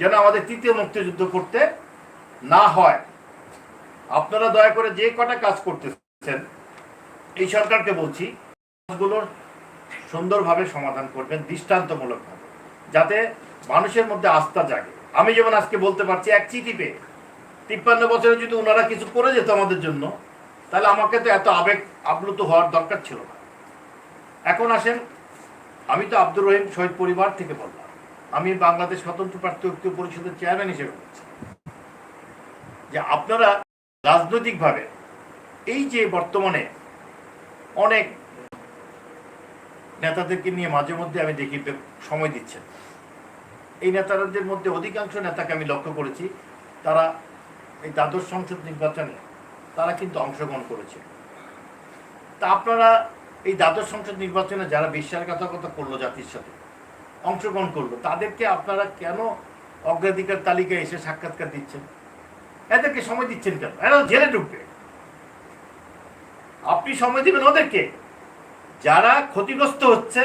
যেন আমাদের তৃতীয় মুক্তিযুদ্ধ করতে না হয়। আপনারা দয়া করে যে কটা কাজ করতেছেন, এই সরকারকে বলছি কাজগুলোর সুন্দরভাবে সমাধান করবেন, দৃষ্টান্তমূলকভাবে, যাতে মানুষের মধ্যে আস্থা জাগে। আমি যেমন আজকে বলতে পারছি, এক চিঠি পেয়ে, তিপ্পান্ন বছরে যদি ওনারা কিছু করে যেত আমাদের জন্য, তাহলে আমাকে তো এত আবেগ আপ্লুত হওয়ার দরকার ছিল না। এখন আসেন, আমি তো আব্দুর রহিম শহীদ পরিবার থেকে বললাম। আমি বাংলাদেশ স্বতন্ত্র প্রার্থী ঐক্য পরিষদের চেয়ারম্যান হিসেবে যে আপনারা রাজনৈতিকভাবে এই যে বর্তমানে অনেক নেতাদেরকে নিয়ে মাঝে মধ্যে আমি দেখি সময় দিচ্ছেন। এই নেতাদের মধ্যে অধিকাংশ নেতাকে আমি লক্ষ্য করেছি, তারা এই দ্বাদশ সংসদ নির্বাচনে তারা কিন্তু অংশগ্রহণ করেছে। তা আপনারা এই দ্বাদশ সংসদ নির্বাচনে যারা বিশ্বাসঘাতকতা করল জাতির সাথে অংশগ্রহণ করল। তাদেরকে আপনারা কেন অগ্রাধিকার তালিকায় এসে সাক্ষাৎকার দিচ্ছেন? এদেরকে সময় দিচ্ছেন কেন? এরা জেলে ঢুকবে। আপনি সময় দিবেন ওদেরকে। যারা ক্ষতিগ্রস্ত হচ্ছে,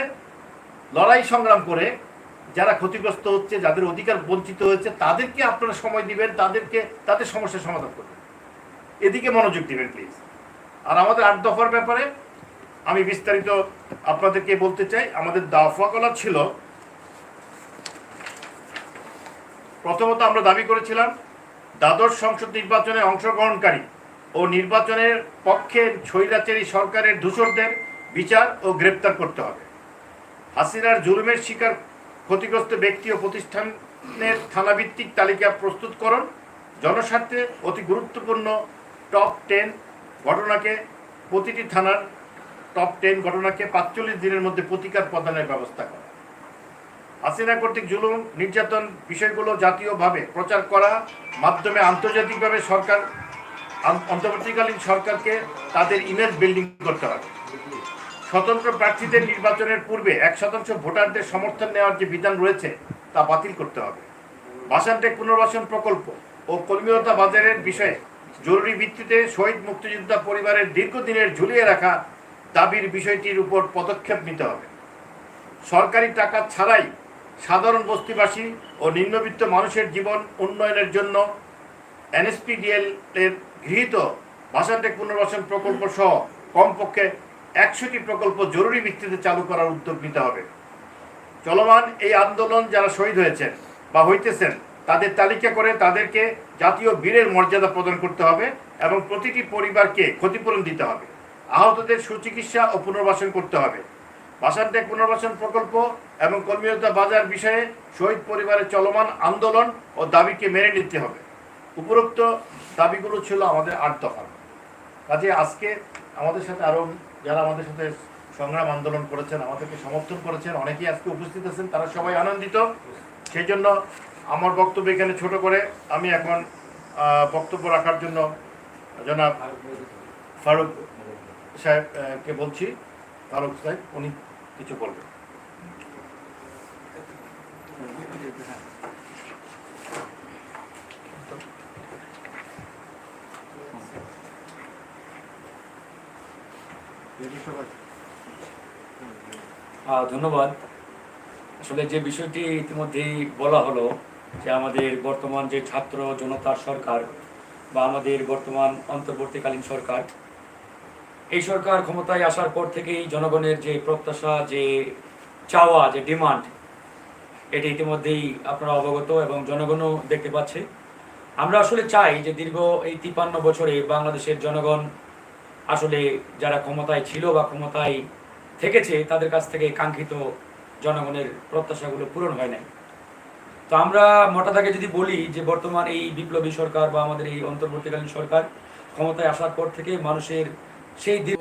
লড়াই সংগ্রাম করে, যারা ক্ষতিগ্রস্ত হচ্ছে, যাদের অধিকার বঞ্চিত হয়েছে, তাদেরকে আপনারা সময় দিবেন, তাদেরকে, তাদের সমস্যার সমাধান করবেন। এদিকে মনোযোগ দিবেন, প্লিজ। আর আমাদের আট দফার ব্যাপারে আমি বিস্তারিত আপনাদেরকে বলতে চাই। আমাদের দফাগুলো ছিল প্রথমত আমরা দাবি করেছিলাম, দ্বাদশ সংসদ নির্বাচনে অংশগ্রহণকারী ও নির্বাচনের পক্ষে স্বৈরাচারী সরকারের দূষরদের বিচার ও গ্রেপ্তার করতে হবে। হাসিনার জুলুমের শিকার ক্ষতিগ্রস্ত ব্যক্তি ও প্রতিষ্ঠানের থানাভিত্তিক তালিকা প্রস্তুতকরণ জনস্বার্থে অতি গুরুত্বপূর্ণ টপ টেন ঘটনাকে, প্রতিটি থানার টপ টেন ঘটনাকে পাঁচচল্লিশ দিনের মধ্যে প্রতিকার প্রদানের ব্যবস্থা করা হাসিনা কর্তৃক জুলুম, নির্যাতন বিষয়গুলো জাতীয়ভাবে প্রচার করা, মাধ্যমে আন্তর্জাতিকভাবে সরকার অন্তর্বর্তীকালীন সরকারকে তাদের ইমেজ বিল্ডিং করতে হবে। স্বতন্ত্র প্রার্থীদের নির্বাচনের পূর্বে এক শতাংশ ভোটারদের সমর্থন নেওয়ার যে বিধান রয়েছে, তা বাতিল করতে হবে। বাসানটেক পুনর্বাসন প্রকল্প ও কর্মীয়তা বাজারের বিষয়ে জরুরি ভিত্তিতে শহীদ মুক্তিযোদ্ধা পরিবারের দীর্ঘদিনের ঝুলিয়ে রাখা দাবির বিষয়টির উপর পদক্ষেপ নিতে হবে। সরকারি টাকা ছাড়াই সাধারণ বস্তিবাসী ও নিম্নবিত্ত মানুষের জীবন উন্নয়নের জন্য এনএসপিডিএল এর গৃহীত ভাষান্টেক পুনর্বাসন প্রকল্প সহ কমপক্ষে একশোটি প্রকল্প জরুরি ভিত্তিতে চালু করার উদ্যোগ নিতে হবে। চলমান এই আন্দোলন যারা শহীদ হয়েছেন বা হইতেছেন, তাদের তালিকা করে তাদেরকে জাতীয় বীরের মর্যাদা প্রদান করতে হবে এবং প্রতিটি পরিবারকে ক্ষতিপূরণ দিতে হবে। আহতদের সুচিকিৎসা ও পুনর্বাসন করতে হবে। বাসানটেক পুনর্বাসন প্রকল্প এবং কর্মীয়তা বাজার বিষয়ে শহীদ পরিবারের চলমান আন্দোলন ও দাবিকে মেনে নিতে হবে। উপরোক্ত দাবিগুলো ছিল আমাদের আট দফা। কাজে আজকে আমাদের সাথে আরও যারা আমাদের সাথে সংগ্রাম আন্দোলন করেছেন, আমাদেরকে সমর্থন করেছেন, অনেকেই আজকে উপস্থিত আছেন, তারা সবাই আনন্দিত। সেই জন্য আমার বক্তব্য এখানে ছোট করে আমি এখন বক্তব্য রাখার জন্য জনাব ফারুক সাহেবকে বলছি। ফারুক সাহেব, উনি কিছু বলবেন ধন্যবাদ। আসলে যে বিষয়টি ইতিমধ্যেই বলা হলো যে আমাদের বর্তমান যে ছাত্র জনতার সরকার বা আমাদের বর্তমান অন্তর্বর্তীকালীন সরকার এই সরকার ক্ষমতায় আসার পর থেকেই জনগণের যে প্রত্যাশা, যে চাওয়া, যে ডিমান্ড, এটি ইতিমধ্যেই আপনারা অবগত এবং জনগণও দেখতে পাচ্ছে। আমরা আসলে চাই যে দীর্ঘ এই তিপান্ন বছরে বাংলাদেশের জনগণ আসলে যারা ক্ষমতায় ছিল বা ক্ষমতায় থেকেছে, তাদের কাছ থেকে কাঙ্ক্ষিত জনগণের প্রত্যাশাগুলো পূরণ হয় নাই। তো আমরা মোটা দাগে যদি বলি যে বর্তমান এই বিপ্লবী সরকার বা আমাদের এই অন্তর্বর্তীকালীন সরকার ক্ষমতায় আসার পর থেকে মানুষের সেই দিন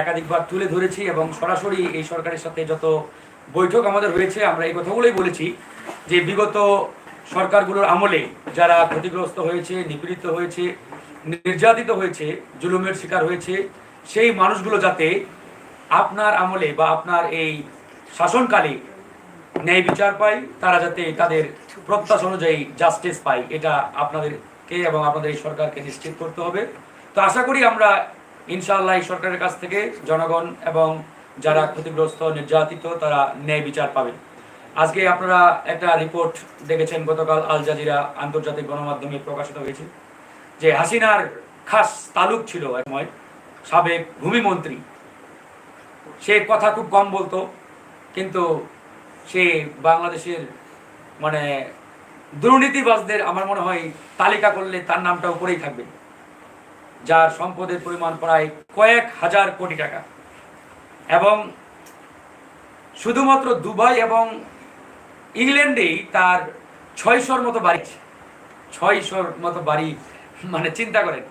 একাধিকবার তুলে ধরেছি এবং সরাসরি এই সরকারের সাথে যত বৈঠক আমাদের হয়েছে, আমরা এই কথাগুলোই বলেছি যে বিগত সরকারগুলোর আমলে যারা ক্ষতিগ্রস্ত হয়েছে, নিপীড়িত হয়েছে, নির্যাতিত হয়েছে, জুলুমের শিকার হয়েছে, সেই মানুষগুলো যাতে আপনার আমলে বা আপনার এই শাসনকালে ন্যায় বিচার পায়, তারা যাতে তাদের প্রত্যাশা অনুযায়ী জাস্টিস পায়, এটা আপনাদেরকে এবং আপনাদের এই সরকারকে নিশ্চিত করতে হবে। তো আশা করি আমরা ইনশাআল্লাহ এই সরকারের কাছ থেকে জনগণ এবং যারা ক্ষতিগ্রস্ত, নির্যাতিত, তারা ন্যায় বিচার পাবে। আজকে আপনারা একটা রিপোর্ট দেখেছেন, গতকাল আল জাজিরা আন্তর্জাতিক গণমাধ্যমে প্রকাশিত হয়েছে যে হাসিনার খাস তালুক ছিল এক সময় সাবেক ভূমিমন্ত্রী। সে কথা খুব কম বলতো, কিন্তু সে বাংলাদেশের মানে দুর্নীতিবাজদের, আমার মনে হয়, তালিকা করলে তার নামটা উপরেই থাকবে। যার সম্পদের পরিমাণ প্রায় কয়েক হাজার কোটি টাকা। এবং শুধুমাত্র দুবাই এবং ইংল্যান্ডেই তার ছয়শোর মতো বাড়ি ছয়শোর মতো বাড়ি মানে চিন্তা করেন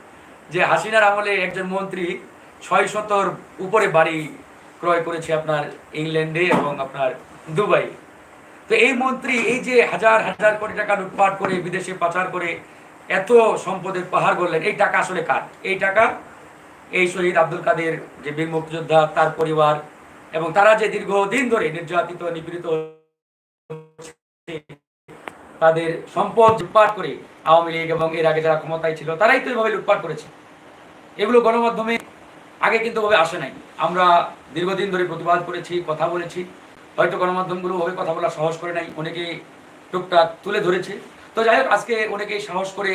যে হাসিনার আমলে একজন মন্ত্রী ছয় শতর উপরে বাড়ি ক্রয় করেছে আপনার ইংল্যান্ডে এবং আপনার দুবাই তো এই মন্ত্রী এই যে হাজার হাজার কোটি টাকা লুটপাট করে বিদেশে পাচার করে এত সম্পদের পাহাড় করলেন এই টাকা আসলে কার? এই টাকা এই শহীদ আব্দুল কাদের, যে বীর মুক্তিযোদ্ধা, তার পরিবার এবং তারা যে দীর্ঘদিন ধরে নির্যাতিত, নিপীড়িত তাদের সম্পদ লুটপাট করে আওয়ামী লীগ এবং এর আগে যারা ক্ষমতায় ছিল, তারাই তো এভাবে লুটপাট করেছে। এগুলো গণমাধ্যমে আগে কিন্তু ওভাবে আসে নাই। আমরা দীর্ঘদিন ধরে প্রতিবাদ করেছি, কথা বলেছি। হয়তো গণমাধ্যমগুলো ওভাবে কথা বলা সহজ করে নাই অনেকে টুকটাক তুলে ধরেছে। তো যাই হোক, আজকে অনেকেই সাহস করে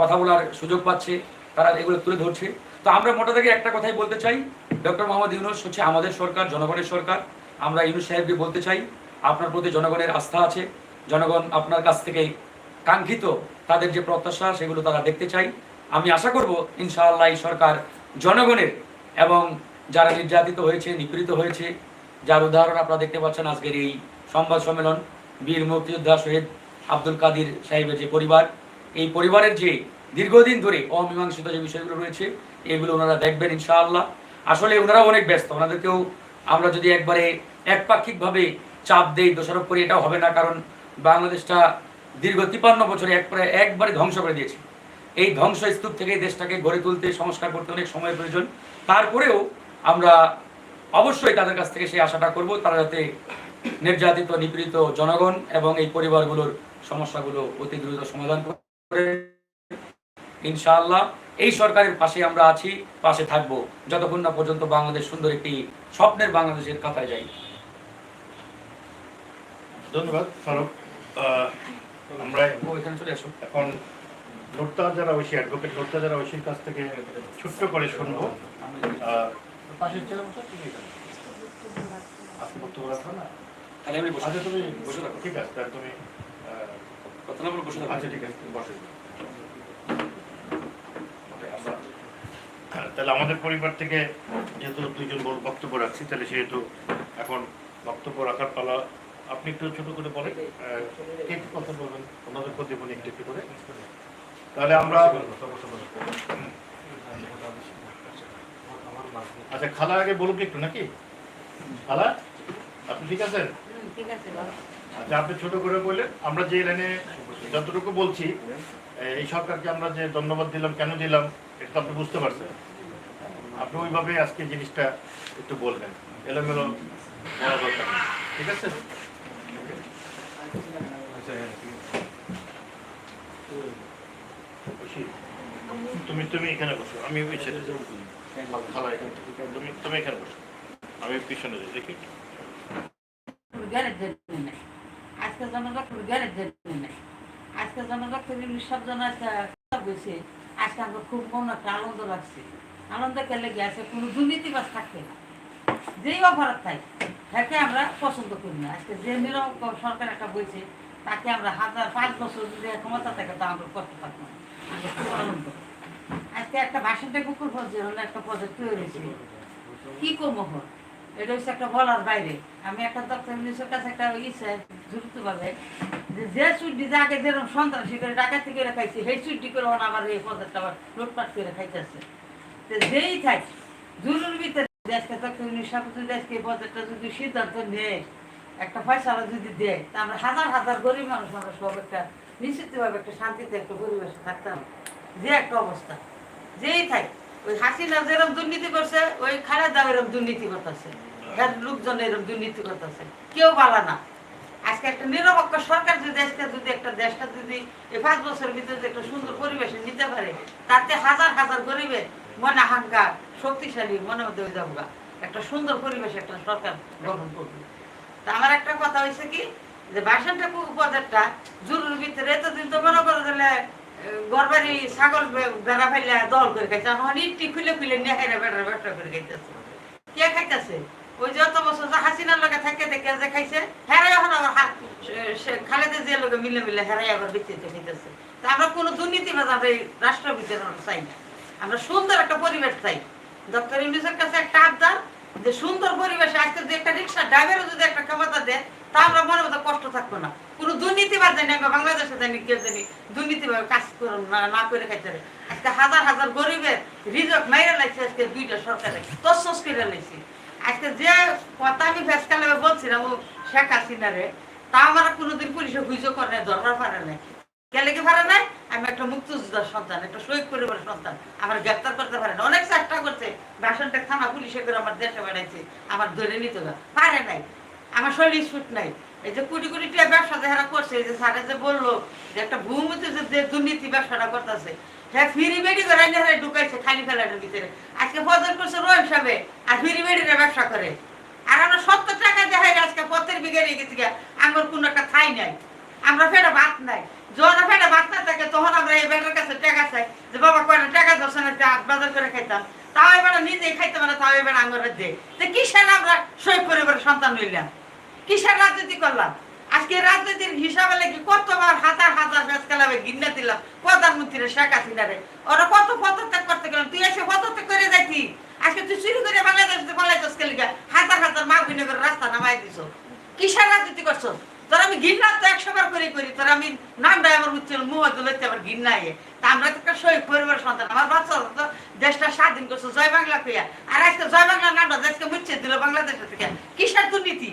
কথা বলার সুযোগ পাচ্ছে, তারা এগুলো তুলে ধরছে। তো আমরা মোটা থেকে একটা কথাই বলতে চাই, ডক্টর মোহাম্মদ ইউনুস হচ্ছে আমাদের সরকার, জনগণের সরকার। আমরা ইউনুস সাহেবকে বলতে চাই, আপনার প্রতি জনগণের আস্থা আছে। জনগণ আপনার কাছ থেকে কাঙ্ক্ষিত তাদের যে প্রত্যাশা, সেগুলো তারা দেখতে চাই। আমি আশা করব, ইনশাআল্লাহ এই সরকার জনগণের এবং যারা নির্যাতিত হয়েছে, নিপীড়িত হয়েছে, যার উদাহরণ আপনারা দেখতে পাচ্ছেন আজকের এই সংবাদ সম্মেলন। বীর মুক্তিযোদ্ধা শহীদ আব্দুল কাদির সাহেবের যে পরিবার, এই পরিবারের যে দীর্ঘদিন ধরে অমীমাংসিত যে বিষয়গুলো রয়েছে, এগুলো ওনারা দেখবেন ইনশাআল্লাহ। আসলে ওনারা অনেক ব্যস্ত, ওনাদেরকেও আমরা যদি একবারে একপাক্ষিকভাবে চাপ দেই, দোষারোপ করি, এটাও হবে না, কারণ বাংলাদেশটা দীর্ঘ তিপান্ন বছরে এক একবারে একবারে ধ্বংস করে দিয়েছে। এই ধ্বংস স্তূপ থেকে দেশটাকে গড়ে তুলতে, সংস্কার করতে অনেক সময় প্রয়োজন। তারপরেও আমরা অবশ্যই তাদের কাছ থেকে সেই আশাটা করব, তারা যাতে নির্যাতিত, নিপীড়িত জনগণ এবং এই পরিবারগুলোর সমস্যাগুলো অতি দ্রুত সমাধান করে। ইনশাআল্লাহ এই সরকারের পাশে আমরা আছি পাশে থাকব। যতক্ষণ না পর্যন্ত বাংলাদেশ সুন্দর একটি স্বপ্নের বাংলাদেশের কাতায় যাই ধন্যবাদ ফারুক। আমরা এখানে চলে আসো। এখন লোকটা যারা ঐশী অ্যাডভোকেট লোকটা যারা ঐশীর কাছ থেকে ছোট্ট করে শুনব। আজকে বক্তব্য রাখো না? তাহলে আমি বসে। আচ্ছা তুমি বসে থাকো। ঠিক আছে তাহলে তুমি কথা না বলে বসে আচ্ছা ঠিক আছে বসে। হ্যাঁ, তাহলে আমাদের পরিবার থেকে যেহেতু দুইজন বল- বক্তব্য রাখছি তাহলে সেহেতু এখন বক্তব্য রাখার পালা আপনি একটু ছোট করে বলেন। কে কথা বলবেন? ওনাদের প্রতি বলি একটু একটু করে। তাহলে আমরা আচ্ছা খালা আগে বলুক একটু নাকি? খালা আপনি ঠিক আছেন? ঠিক আছে। আচ্ছা আপনি ছোট করে বললেন, আমরা যে লাইনে যতটুকু বলছি, এই সরকারকে আমরা যে ধন্যবাদ দিলাম, কেন দিলাম, এটা আপনি বুঝতে পারছেন। আপনি ওইভাবে আজকে জিনিসটা একটু বলবেন। এলোমেলো বলা দরকার ঠিক আছে? তুমি তুমি এখানে বসো, আমি ওই ছেলে তুমি তুমি এখানে বসো। আমি পিছনে যাই, দেখি। জ্ঞানের জন্য নেই আজকে জনগণ জ্ঞানের জন্য নেই আজকে জনগণ থেকে সব জন বসে আজকে আমরা খুব মন একটা আনন্দ লাগছে। আনন্দ কেলে গিয়েছে কোনো দুর্নীতিবাজ থাকবে না। যেই অপরাধ থাকে তাকে আমরা পছন্দ করি না। আজকে যে নিরঙ্কুশ সরকার একটা বইছে, তাকে আমরা হাজার পাঁচ বছর যদি ক্ষমতা থাকে, তা আমরা করতে পারব না। খুব আনন্দ। আজকে একটা ভাষণটা কুকুর হলো একটা প্রজেক্ট তৈরি হয়েছে। কি করব হল এটা হচ্ছে একটা বলার বাইরে। আমি একটা ডক্টর মিনিস্টার কাছে একটা ইচ্ছে দ্রুত ভাবে যে যে চুটি আগে যেরকম সন্ত্রাসী করে ডাকাতি করে খাইছে, সেই চুটি করে ওরা আবার এই পদের আবার লুটপাট করে খাইতেছে। তো যেই থাক, জরুরি ভিতরে দেশকে ডক্টর মিনিস্টার যদি আজকে এই পদেরটা যদি সিদ্ধান্ত নেয়, একটা ফয়সালা যদি দেয়, তা আমরা হাজার হাজার গরিব মানুষ, আমরা সব একটা নিশ্চিতভাবে একটা শান্তিতে একটা পরিবেশে থাকতাম। যে একটা অবস্থা। যেই থাক ওই হাসিনা দুর্নীতি করছে, ওই খালেদা এরকম দুর্নীতি করতেছে। এর লোকজন এরকম দুর্নীতি করতেছে। কেউ না। আজকে একটা নিরপেক্ষ সরকার যদি যদি একটা দেশটা যদি এই পাঁচ বছরের ভিতরে একটা সুন্দর পরিবেশে নিতে পারে, তাতে হাজার হাজার গরিবের মনে আকাঙ্ক্ষা শক্তিশালী মনে মধ্যে হয়ে যাব একটা সুন্দর পরিবেশে একটা সরকার গঠন করবে। তা আমার একটা কথা হয়েছে কি, যে বাসনটা উপদেরটা জরুর ভিতরে এতদিন তো মনে করো গরবারি ছাগল বেড়া ফেলে দল করে খাইছে খুলে খুলে নিয়ে বেড়ার ব্যবসা করে খাইতেছে। কে খাইতেছে? ওই যত বছর যে হাসিনার লগে থাকে দেখে যে খাইছে হেরাই এখন আবার হা- সে- সে খালেদা মিলে মিলে হেরাই আবার খাইতেছে। তা আমরা কোনো দুর্নীতিবাজ আমরা এই রাষ্ট্র আমরা চাই না। আমরা সুন্দর একটা পরিবেশ চাই। ডক্টর ইউনুসের কাছে একটা আবদার যে সুন্দর পরিবেশে আসতে যে একটা রিক্সা ড্রাইভারও যদি একটা ক্ষমতা দেয় তা মনে মতো কষ্ট থাকব না। কোনো দুর্নীতিবাদ জানি আমরা বাংলাদেশে জানি কেউ জানি দুর্নীতিভাবে কাজ করুন না করে খাইতে। আজকে হাজার হাজার গরিবের রিজক মাইরা লাগছে আজকে দুইটা সরকারে তসস করে লাগছে আজকে যে কথা আমি ভেসকালে বলছিলাম ও শেখ হাসিনারে তা আমার কোনোদিন পুলিশে অভিযোগ করে নাই, ধরার পারে নাই। গেলে কি পারে নাই? আমি একটা মুক্তিযোদ্ধার সন্তান একটা শহীদ পরিবারের সন্তান। আমার গ্রেপ্তার করতে পারে না। অনেক চেষ্টা করছে বাসনটা থানা পুলিশে করে আমার দেশে বেড়াইছে আমার ধরে নিতে। পারে নাই। আমার শরীর সুট নাই। এই যে কোটি কোটি টাকা ব্যবসা যারা করছে, এই যে স্যারে যে বলল যে একটা ভূমিতে যে দুর্নীতি ব্যবসাটা করতেছে হ্যাঁ ফিরি ঢুকাইছে খালি ফেলাটার ভিতরে। আজকে করছে আর ফিরি ব্যবসা করে। আর আমরা সত্তর টাকা আজকে পথের আমার কোনো একটা ঠাই নাই। আমরা ফেরা ভাত নাই। যখন ফেরা ভাত না থাকে, তখন আমরা এই ব্যাংকের কাছে টাকা চাই, যে বাবা কয়টা টাকা দশ না বাজার করে খাইতাম। তাও এবার নিজেই খাইতে পারে তাও এবার আঙুরে দে তো কিসের আমরা শৈব পরিবারের সন্তান হইলাম? কিসের রাজনীতি করলাম? আজকে রাজনীতির হিসাবে লেগে কতবার হাজার হাজার ব্যাস কালাবে গিন্না দিলাম, প্রধানমন্ত্রীর শেখ হাসিনারে। ওরা কত পদত্যাগ করতে গেলাম, তুই এসে পদত্যাগ করে যাইতি। আজকে তুই চুরি করে বাংলাদেশ পালাইছিস কে লিগা হাজার হাজার মা বিনে রাস্তা নামাই দিছ। কিসের রাজনীতি করছ? তোর আমি ঘৃণা তো একশো বার করে করি, তোর আমি নামটা আমার উচ্চল মুহ তুলেতে আমার ঘৃণা ইয়ে তা আমরা তো একটা শহীদ পরিবার সন্তান, আমার বাচ্চা তো দেশটা স্বাধীন করছ জয় বাংলা কইয়া। আর আজকে জয় বাংলা নামটা দেশকে মুচ্ছে দিল বাংলাদেশের থেকে। কিসের দুর্নীতি?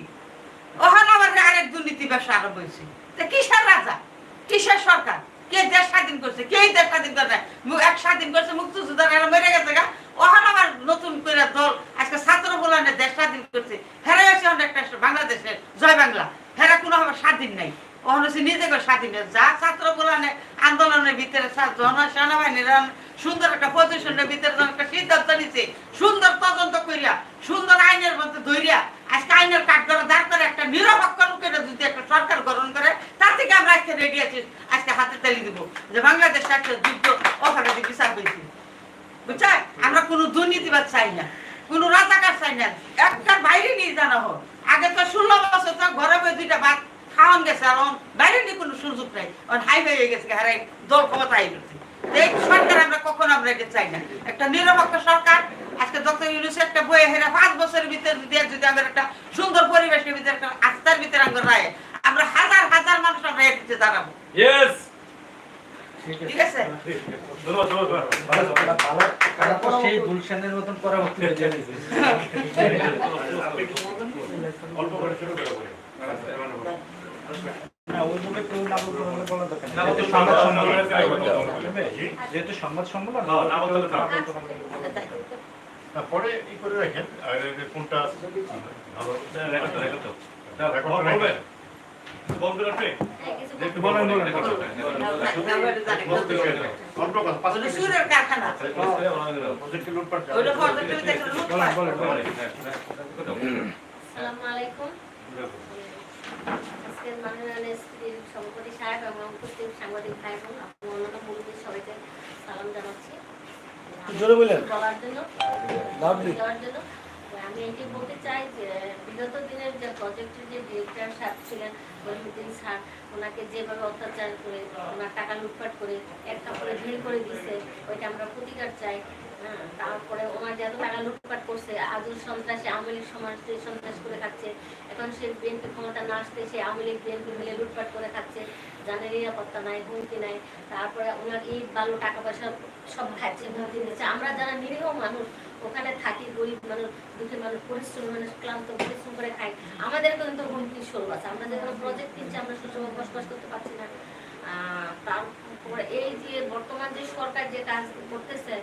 ওখানে আবার আরেক দুর্নীতি ব্যবসা আরম্ভ হয়েছে। তা কিসের রাজা? কিসের সরকার? কে দেশ স্বাধীন করছে? কে দেশ স্বাধীন করে এক স্বাধীন করছে মুক্তিযোদ্ধা এরা মেরে গেছে গা। ওখানে আবার নতুন করে দল আজকে ছাত্র বলানে দেশ স্বাধীন করছে। হেরে আছে অনেক একটা বাংলাদেশের জয় বাংলা। হেরা কোনো আবার স্বাধীন নাই। ওখানে হচ্ছে নিজেকে স্বাধীন। যা ছাত্র বলানে আন্দোলনের ভিতরে ছা- সুন্দর একটা পজিশনের ভিতরে একটা সিদ্ধান্ত নিচ্ছে সুন্দর তদন্ত করিয়া সুন্দর আইনের মধ্যে ধরিয়া আজকে আইনের কাঠ করে দাঁড় করে একটা নিরপেক্ষ লোকের যদি একটা সরকার গ্রহণ করে তার থেকে আমরা আজকে রেডি আছি, আজকে হাতে তালি দিব। যে বাংলাদেশে একটা যুদ্ধ অপরাধী বিচার হয়েছে। বুঝছেন? আমরা কোনো দুর্নীতিবাদ চাই না, কোনো রাজাকার চাই না। একটার বাইরে নিয়ে জানা হোক। আগে তো ষোলো বছর তো ঘরে বই দুইটা ভাত খাওয়ান গেছে, আর বাইরে নিয়ে কোনো সুযোগ নাই। এখন হাইওয়ে হয়ে গেছে, হারাই দল ক্ষমতা হয়ে গেছে এই সরকার আমরা কখনো আমরা এটা চাই না। একটা নিরপেক্ষ সরকার, আজকে ডক্টর ইউনুস একটা বই হেরা পাঁচ বছরের ভিতরে যদি আমাদের একটা সুন্দর পরিবেশের ভিতরে একটা আস্থার ভিতরে আমরা রায় আমরা হাজার হাজার মানুষ আমরা এর দাঁড়াবো। ইয়েস ঠিক আছে? সেই গুলশানের মতন করা হচ্ছে অল্প করে শুরু করে নেই। না বলতে যেহেতু সংবাদ সম্মেলন। হ্যাঁ, পরে ই করে রাখেন। আর এই কোনটা সভাপতি সাহেব এবং উপস্থিত সাংবাদিক ভাই বোন আপনি অন্যান্য মুরব্বী সবাইকে সালাম জানাচ্ছি জন্য। আমি এটি বলতে চাই যে বিগত দিনের যে প্রজেক্টের যে ডিরেক্টর সাহেব ছিলেন বলিউদ্দিন স্যার ওনাকে যেভাবে অত্যাচার করে ওনার টাকা লুটপাট করে একটা করে ভিড় করে দিচ্ছে ওইটা আমরা প্রতিকার চাই। হ্যাঁ, তারপরে ওনার যে এত টাকা লুটপাট করছে আজও সন্ত্রাসী আওয়ামী লীগ সমাজ সন্ত্রাস করে খাচ্ছে। এখন সে বিএনপি ক্ষমতা না আসতে সে আওয়ামী লীগ বিএনপি মিলে লুটপাট করে খাচ্ছে। জানের নিরাপত্তা নাই হুমকি নাই তারপরে ওনার ইট বালু টাকা পয়সা সব খাচ্ছে হুমকি দিচ্ছে। আমরা যারা নিরীহ মানুষ ওখানে থাকি, গরিব মানুষ, দুঃখী মানুষ, পরিশ্রম মানুষ, ক্লান্ত, পরিশ্রম করে খাই। আমাদের কিন্তু হুমকি শুরু আছে? আমরা যেখানে প্রজেক্ট দিচ্ছি আমরা সুষম বসবাস করতে পারছি না। তারপর এই যে বর্তমান যে সরকার যে কাজ করতেছে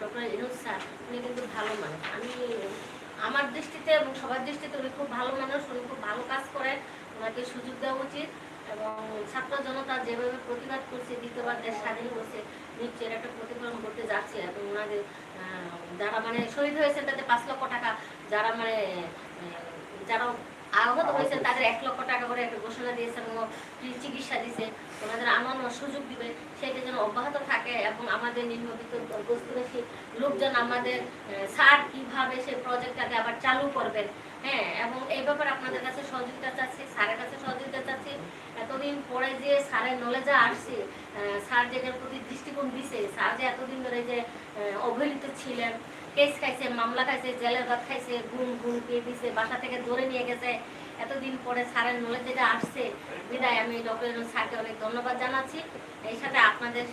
ডক্টর ইনুস স্যার, উনি কিন্তু ভালো মানুষ। আমি, আমার দৃষ্টিতে এবং সবার দৃষ্টিতে উনি খুব ভালো মানুষ, উনি খুব ভালো কাজ করেন ওনাকে সুযোগ দেওয়া উচিত এবং ছাত্র জনতা যেভাবে প্রতিবাদ করছে দ্বিতীয়বার দেশ স্বাধীন করছে, নিশ্চয়ই একটা প্রতিফলন করতে যাচ্ছে এবং ওনাদের যারা মানে শহীদ হয়েছে তাতে পাঁচ লক্ষ টাকা, যারা মানে যারা আহত হয়েছে তাদের এক লক্ষ টাকা করে একটা ঘোষণা দিয়েছে এবং ফ্রি চিকিৎসা দিয়েছে। ওনাদের আমার সুযোগ দিবে, সেটা যেন অব্যাহত থাকে এবং আমাদের নিম্নবিত্ত গোষ্ঠীবাসী লোকজন আমাদের স্যার কীভাবে সেই প্রজেক্টটাকে আবার চালু করবেন? হ্যাঁ এবং এই ব্যাপারে আপনাদের কাছে সহযোগিতা চাচ্ছি, স্যারের কাছে সহযোগিতা চাচ্ছি। এতদিন পরে যে স্যারের নলেজে আসছে স্যার যেটার প্রতি দৃষ্টিকোণ দিছে, স্যার যে এতদিন ধরে যে অবহেলিত ছিলেন, কেস খাইছে, মামলা খাইছে, জেলের ভাত খাইছে, গুম গুম পেয়ে দিছে, বাসা থেকে ধরে নিয়ে গেছে, এতদিন পরে স্যারের নলেজ যেটা আসছে, বিদায়। আমি ডক্টর স্যারকে অনেক ধন্যবাদ জানাচ্ছি। এই সাথে আপনাদের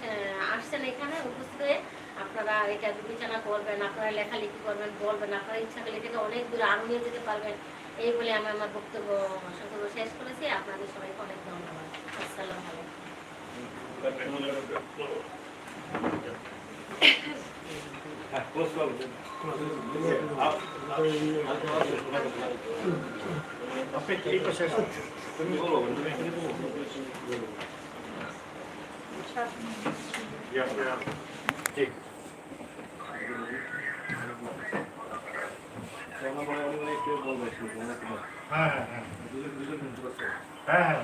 আসছেন এখানে উপস্থিত হয়ে। আপনারা এটা বিবেচনা করবেন, আপনারা লেখালেখি করবেন, বলবেন, আপনারা ইচ্ছা করলে এটাকে অনেক দূরে আরও নিয়ে যেতে পারবেন। এই বলে আমি আমার বক্তব্য শেষ করেছি। আপনাদের সবাইকে অনেক ধন্যবাদ। আসসালামু আলাইকুম। আপনি এই পাশে আসুন। তুমি বলো তুমি এখানে বলো জি, আপনি ঠিক হ্যাঁ হ্যাঁ হ্যাঁ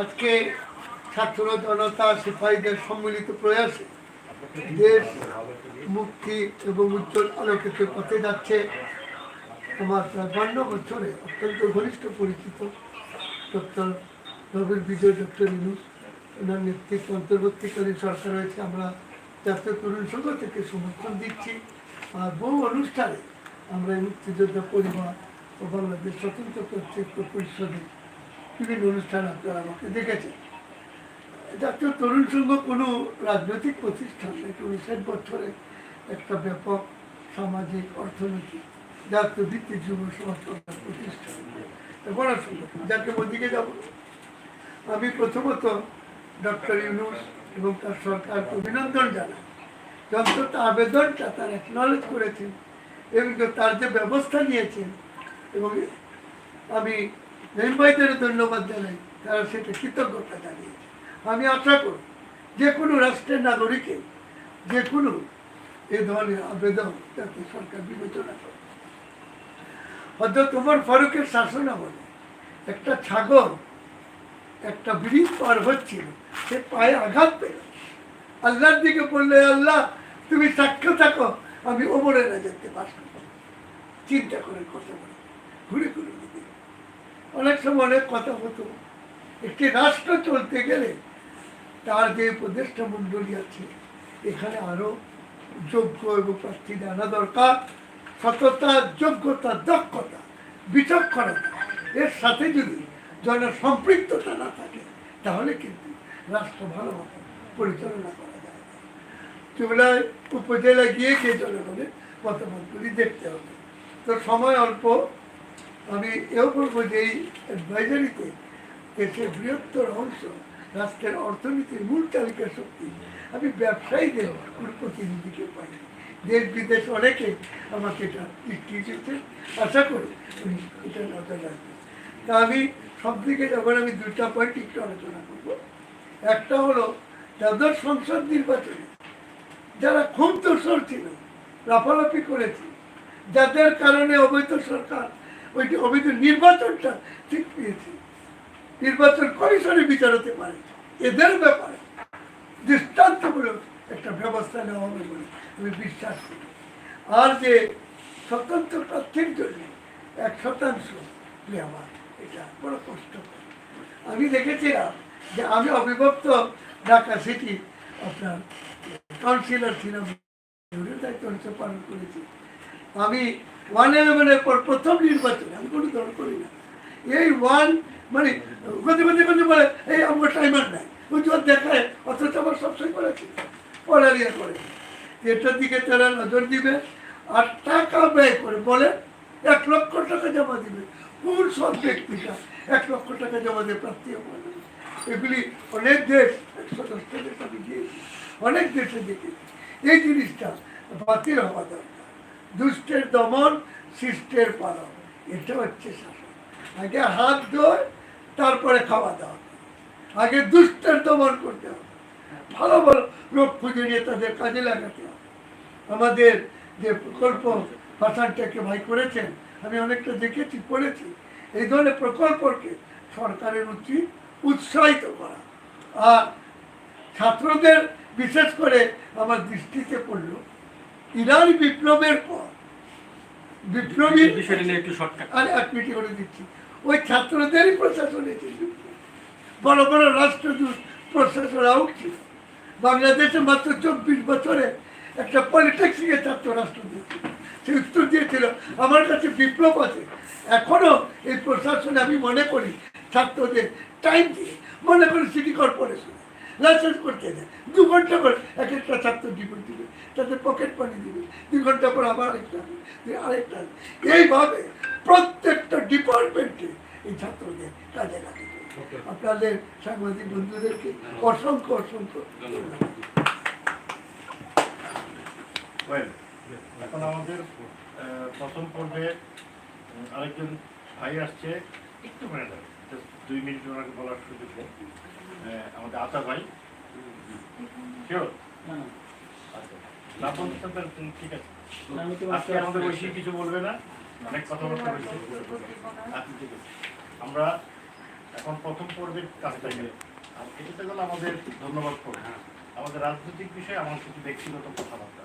আজকে ছাত্র জনতা সিপাহীদের সম্মিলিত দেশ মুক্তি এবং উজ্জ্বল আলোকিত পথে যাচ্ছে আমার প্রায় বান্ন বছরে অত্যন্ত ঘনিষ্ঠ পরিচিত ডক্টর রবির বিজয় ডক্টর ইনুস ওনার নেতৃত্বে অন্তর্বর্তীকালীন সরকার রয়েছে। আমরা জাতীয় তরুণ সংঘ থেকে সমর্থন দিচ্ছি। আর বহু অনুষ্ঠানে আমরা মুক্তিযোদ্ধা পরিবার ও বাংলাদেশ স্বতন্ত্র কর্তৃত্ব পরিষদে বিভিন্ন অনুষ্ঠান আপনারা আমাকে দেখেছেন। জাতীয় তরুণ সংঘ কোনো রাজনৈতিক প্রতিষ্ঠান এটি উনিশের বছরে একটা ব্যাপক সামাজিক, অর্থনৈতিক জাতীয় ভিত্তিক যুব সমাজ প্রতিষ্ঠান। সংগঠন, যাকে ওদিকে যাব। আমি প্রথমত ডক্টর ইউনুস এবং তার সরকারকে অভিনন্দন জানাই। যে অন্তত আবেদনটা তার অ্যাকনলেজ করেছেন এবং তার যে ব্যবস্থা নিয়েছেন এবং আমি মেম্বাইদেরও ধন্যবাদ জানাই, তারা সেটা কৃতজ্ঞতা জানিয়েছে আমি আশা করি যে কোনো রাষ্ট্রের নাগরিকে যে কোনো এ ধরনের আবেদন যাতে সরকার বিবেচনা করে। হয়তো তোমার ফারুকের শাসন আমলে একটা ছাগল একটা ব্রিজ পার হচ্ছিল, সে পায়ে আঘাত পেল। আল্লাহর দিকে বললে, আল্লাহ, তুমি সাক্ষ্য থাকো, আমি ওমরে না যেতে পারব চিন্তা করে কথা বলে, ঘুরে ঘুরে দিকে অনেক সময় অনেক কথা হতো। একটি রাষ্ট্র চলতে গেলে তার যে উপদেষ্টা মণ্ডলী আছে, এখানে আরও যোগ্য এবং প্রার্থী আনা দরকার। সততা, যোগ্যতা, দক্ষতা, বিচক্ষণতা, এর সাথে যদি জনসম্পৃক্ততা না থাকে, তাহলে কিন্তু রাষ্ট্র ভালো পরিচালনা করা যায়। চুবলায় উপজেলায় গিয়ে গিয়ে জনগণের মতামতগুলি দেখতে হবে। তো সময় অল্প, আমি এও বলব যে এই অ্যাডভাইজারিতে দেশের বৃহত্তর অংশ রাষ্ট্রের অর্থনীতির মূল তালিকা শক্তি। আমি ব্যবসায়ীদের কোনো প্রতিনিধিকে পাই। দেশ বিদেশ অনেকে আমাকে এটা দৃষ্টি দিচ্ছে আশা করি এটা নজর রাখবেন। তা আমি সব দিকে যখন আমি দুইটা পয়েন্ট একটু আলোচনা করব, একটা হলো দ্বাদশ সংসদ নির্বাচনে যারা খুব দোষর ছিল, লাফালাফি করেছে, যাদের কারণে অবৈধ সরকার ওইটি অবৈধ নির্বাচনটা ঠিক পেয়েছে নির্বাচন কমিশনে বিচার হতে পারে, এদের ব্যাপারে দৃষ্টান্তমূলক একটা ব্যবস্থা নেওয়া হবে বলে আমি বিশ্বাস করি। আর যে স্বতন্ত্র প্রার্থীর জন্য এক শতাংশ নেওয়া এটা বড় কষ্ট। আমি দেখেছিলাম যে আমি অবিভক্ত ঢাকা সিটি, আপনার কাউন্সিলর ছিলাম দায়িত্ব পালন করেছি। আমি ওয়ান ইলেভেনের পর প্রথম নির্বাচনে, আমি কোনো দল করি না। এই ওয়ান মানে গতি গতি গতি বলে, এই আমার টাইমার নাই। যে দেখায়, অথচ আমার সবসময় করেছি পড়ার ইয়ে করে এটার দিকে তারা নজর দিবে, আর টাকা ব্যয় করে বলে, এক লক্ষ টাকা জমা দিবে। কোন সব ব্যক্তিটা এক লক্ষ টাকা জমা দিয়ে প্রার্থী হবে এগুলি অনেক দেশ একশো দেশ গিয়েছি অনেক দেশে দেখেছি। এই জিনিসটা বাতিল হওয়া দরকার। দুষ্টের দমন, শিষ্টের পালন, এটা হচ্ছে শাসন। আগে হাত ধোয়, তারপরে খাওয়া দাওয়া আগে দুষ্টের দমন করতে হবে। ভালো ভালো লোক খুঁজে নিয়ে তাদের কাজে লাগাতে হবে। আমাদের যে প্রকল্প ভাষানটাকে ভাই করেছেন আমি অনেকটা দেখেছি পড়েছি। এই ধরনের প্রকল্পকে সরকারের উচিত উৎসাহিত করা। আর ছাত্রদের বিশেষ করে আমার দৃষ্টিতে পড়ল ইরান বিপ্লবের পর বিপ্লবী আর এক মিনিট করে দিচ্ছি। ওই ছাত্রদেরই প্রশাসনে ছিল বড় বড় রাষ্ট্রদূত প্রশাসনরাও ছিল। বাংলাদেশে মাত্র চব্বিশ বছরে একটা পলিটেকনিকের ছাত্র রাষ্ট্রদূত ছিল। সে উত্তর দিয়েছিল। আমার কাছে বিপ্লব আছে। এখনও এই প্রশাসন আমি মনে করি ছাত্রদের টাইম দিয়ে মনে করি সিটি কর্পোরেশন লাইসেন্স করতে দেয়। দু ঘণ্টা করে এক একটা ছাত্র জীবন দিবে। তাদের পকেট পানি দিবে। দু ঘণ্টা পর আবার আরেকটা আরেকটা। এইভাবে প্রত্যেকটা ডিপার্টমেন্টে এই ছাত্রদের কাজে লাগে আপনাদের সাংবাদিক বন্ধুদেরকে অসংখ্য অসংখ্য ধন্যবাদ। এখন আমাদের প্রথম পর্বে আরেকজন ভাই আসছে একটু মানে দুই মিনিট ওনাকে বলার সুযোগ আমাদের আতা ভাই। শিওর আচ্ছা। ঠিক আছে? আজকে আমাদের কিছু বলবে না অনেক কথাবার্তা হয়েছে আচ্ছা ঠিক আছে। আমরা এখন প্রথম পর্বের কাজটা গেলে আর এটাতে গেলে আমাদের ধন্যবাদ করব আমাদের রাজনৈতিক বিষয়ে আমার কিছু ব্যক্তিগত কথাবার্তা।